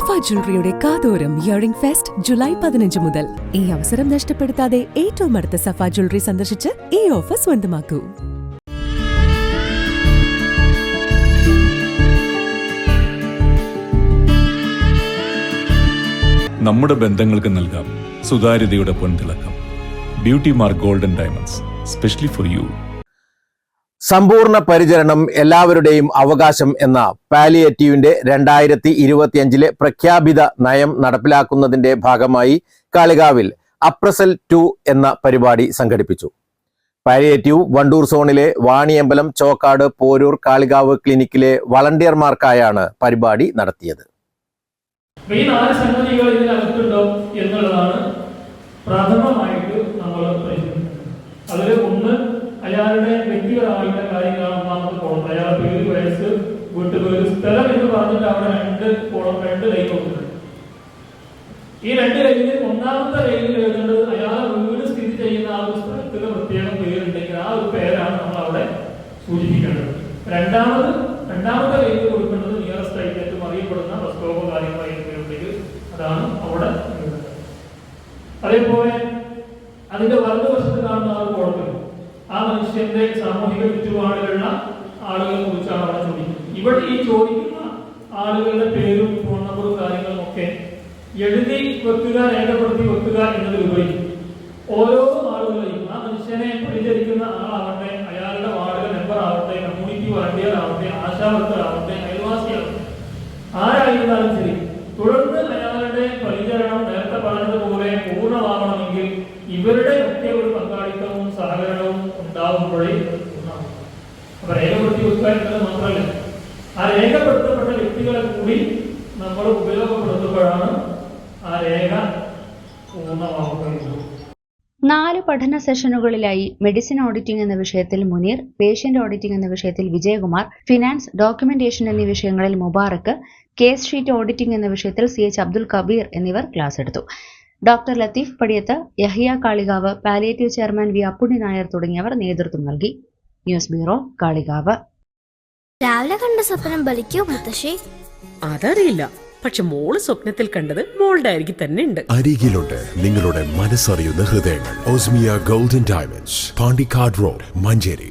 സഫ ജ്വല്ലറിയുടെ കാതോരം earring fest July പതിനഞ്ച് മുതൽ. ഈ അവസരം നഷ്ടപ്പെടുത്താതെ ഏറ്റവും അടുത്ത സഫ ജ്വല്ലറി സന്ദർശിച്ച് ഈ ഓഫർ സ്വന്തമാക്കൂ. നമ്മുടെ ബന്ധങ്ങൾക്ക് നൽകാം സുതാര്യതയുടെ പൊൻതിളക്കം. Beauty mark golden diamonds specially for you സമ്പൂർണ പരിചരണം എല്ലാവരുടെയും അവകാശം എന്ന പാലിയേറ്റീവിന്റെ രണ്ടായിരത്തി ഇരുപത്തിയഞ്ചിലെ പ്രഖ്യാപിത നയം നടപ്പിലാക്കുന്നതിന്റെ ഭാഗമായി കാളികാവിൽ അപ്രസൽ ടു എന്ന പരിപാടി സംഘടിപ്പിച്ചു. പാലിയേറ്റീവ് വണ്ടൂർ സോണിലെ വാണിയമ്പലം ചോക്കാട് പോരൂർ കാളികാവ് ക്ലിനിക്കിലെ വളണ്ടിയർമാർക്കായാണ് പരിപാടി നടത്തിയത്. ഈ നാല് എന്നുള്ളതാണ് നമ്മൾ അതിൽ ഒന്ന് അയാളുടെ വ്യക്തിപരമായിട്ടുള്ള കാര്യങ്ങളാണ് ഒന്നാമത്തെ കോളം അയാളുടെ പേര് വയസ്സ് വീട്ടുപേര് സ്ഥലം എന്ന് പറഞ്ഞിട്ട് അവിടെ രണ്ട് കോളം രണ്ട് ലൈൻ കൊടുത്തിട്ടുണ്ട് ഈ രണ്ട് ലൈനിൽ ഒന്നാമത്തെ ലൈനിൽ എഴുതേണ്ടത് അയാളെ വീട് സ്ഥിതി ചെയ്യുന്ന ആ ഒരു സ്ഥലത്തിന് പ്രത്യേകം പേരുണ്ടെങ്കിൽ ആ ഒരു പേരാണ് നമ്മൾ അവിടെ സൂചിപ്പിക്കേണ്ടത്. രണ്ടാമത് രണ്ടാമത്തെ ലൈനിൽ കൊടുക്കേണ്ടത് നിയറസ്റ്റ് ഏറ്റവും അറിയപ്പെടുന്ന ബസ് സ്റ്റോപ്പോ കാര്യങ്ങളോ ഉണ്ടെങ്കിൽ അതാണ് അവിടെ അതേപോലെ അതിന്റെ വലതുവശത്ത് കാണുന്ന ആ ഒരു കുഴപ്പം ആ മനുഷ്യന്റെ സാമൂഹിക ചുറ്റുപാടുകളുള്ള ആളുകളെ കുറിച്ചാണ് അവിടെ ചോദിക്കുന്നത്. ഇവിടെ ഈ ചോദിക്കുന്ന ആളുകളുടെ പേരും ഫോൺ നമ്പറും കാര്യങ്ങളും ഒക്കെ എഴുതി വെക്കുക രേഖപ്പെടുത്തി വെക്കുക എന്നതിലുപരി ഓരോ ആളുകളെയും ആ മനുഷ്യനെ പരിചരിക്കുന്ന ആളാവട്ടെ അയാളുടെ വാർഡ് മെമ്പർ ആവട്ടെ കമ്മ്യൂണിറ്റി വളണ്ടിയർ ആവട്ടെ ആശാവർക്കറാവട്ടെ അയൽവാസിയാവട്ടെ ആരായിരുന്നാലും ശരി തുടർന്ന് അയാളുടെ പരിചരണം നേരത്തെ പറഞ്ഞതുപോലെ പൂർണമാവണമെങ്കിൽ ഇവരുടെ ഒക്കെ ഒരു പങ്കാളിത്തവും സഹകരണവും ഉണ്ടാകുമ്പോഴേ അപ്പൊ രേഖപ്പെടുത്തി വെക്കുക എന്നത് മാത്രമല്ല. ആ രേഖപ്പെടുത്തപ്പെട്ട വ്യക്തികളെ കൂടി നമ്മൾ ഉപയോഗപ്പെടുത്തുമ്പോഴാണ് ആ രേഖ പൂർണമാവുകയുള്ളൂ നാല് പഠന സെഷനുകളിലായി മെഡിസിൻ ഓഡിറ്റിംഗ് എന്ന വിഷയത്തിൽ മുനീർ പേഷ്യന്റ് ഓഡിറ്റിംഗ് എന്ന വിഷയത്തിൽ വിജയകുമാർ ഫിനാൻസ് ഡോക്യുമെന്റേഷൻ എന്നീ വിഷയങ്ങളിൽ മുബാറക്ക് കേസ് ഷീറ്റ് ഓഡിറ്റിംഗ് എന്ന വിഷയത്തിൽ സി എച്ച് അബ്ദുൽ കബീർ എന്നിവർ ക്ലാസ് എടുത്തു. Doctor Latheef Padiyath Yahiya Kalikavu palliative chairman V Appunni Nair തുടങ്ങിയവർ നേതൃത്വം നൽകി. News bureau Kalikavu. രാവിലെ കണ്ട സ്വപ്നം ബലിക്കോ മുത്തശ്ശി? അതറിയില്ല. പക്ഷെ മോൾ സ്വപ്നത്തിൽ കണ്ടത് മോളുടെ അരികിൽ തന്നെ ഉണ്ട്. അരികിലുണ്ട് നിങ്ങളുടെ മനസ്സറിയുന്ന ഹൃദയങ്ങൾ. Osmiya golden diamonds Pandikkad road Manjeri.